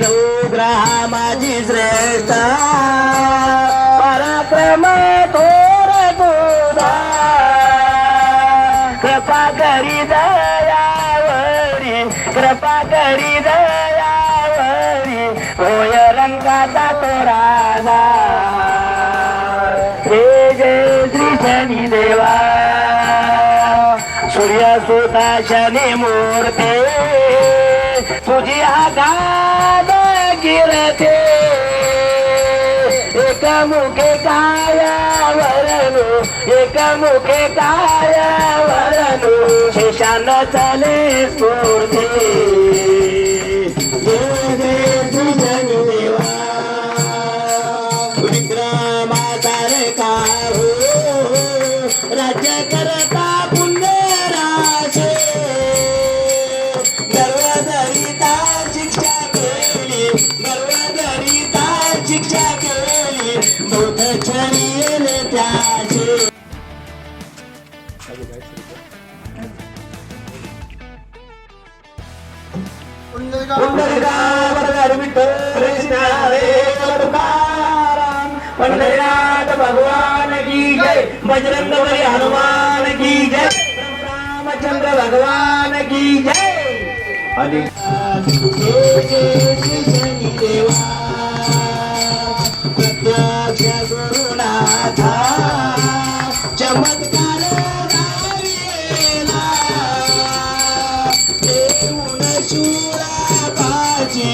नऊ माझी श्रेष्ठ. पराक्रम थोर तुला कृपा करी दयावरी कृपा करी दयावरी होय रंगाचा तोरा हे जय श्री शनी देवा सूर्य सुता शनी मूर्ती तुझी आधार गिरते. एका मुखे कायावरणू एका मुखे कायावरणू शेषान चाले स्फूर्ती. विक्रमाचारे का राज्य करता पुण्य राशे पंडरीनाथ भगवान की जय बजरंग बली हनुमान की जय। रामचंद्र भगवान की जय हरे देवा प्रत्यक्ष गुरुनाथा चमत्कार शूरा पाचे